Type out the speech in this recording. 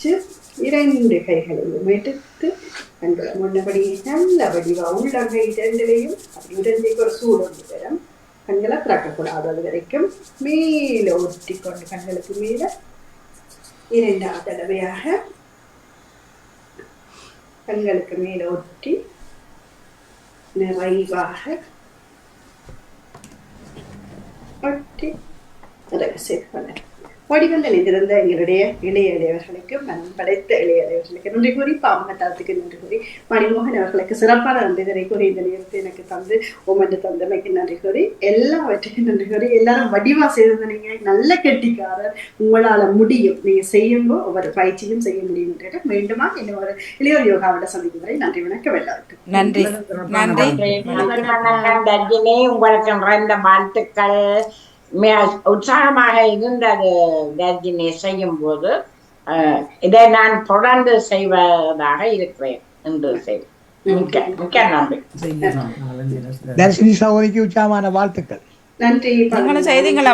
வச்சு இரண்டு கைகளையும் எடுத்து கண்களை முன்னபடி நல்ல வடிவா உள்ளங்கை இரண்டிலையும் அப்படி இரண்டைக்கு ஒரு சூடு ஒன்று தரும் கண்களை திறக்கக்கூடாது அது வரைக்கும். மேலே ஒட்டி கொண்டு கண்களுக்கு மேலே இரண்டாவது தடவையாக கண்களுக்கு மேலே ஒட்டி நிறைவாக ஒட்டி கொள்ள வடிவங்கள் இங்கிருந்த எங்களுடைய இளைய இளையவர்களுக்கு மனம் படைத்த இளைய இளையவர்களுக்கு நன்றி கூறி பாமகத்தாத்துக்கு நன்றி கூறி மணிமோகன் அவர்களுக்கு சிறப்பான நன்றிகளை கூறி இந்த நேரத்தை எனக்கு தந்து உமன்று தந்தமைக்கு நன்றி கூறி எல்லாவற்றுக்கும் நன்றி கூறி எல்லாரும் வடிவா செய்தது நீங்க நல்ல கெட்டிக்காரர் உங்களால முடியும். நீங்க செய்யும்போது ஒவ்வொரு பயிற்சியும் செய்ய முடியும் என்று மீண்டுமா இன்னும் ஒரு இளையோர் யோகாவோட சந்திக்கும் வரை நன்றி வணக்கம் எல்லாருக்கும். நன்றி. நன்றி. உங்களுக்கு நிறைந்த வாழ்த்துக்கள். உற்சாகமாக இருந்தது தர்ஜினி செய்யும் போது இதை நான் தொடர்ந்து செய்வதாக இருக்கிறேன் என்று செய் மிக்க மிக்க நன்றி. தர்ஷினி சகோதரிக்கு உற்சாகமான வாழ்த்துக்கள். நன்றி. செய்தீங்களா?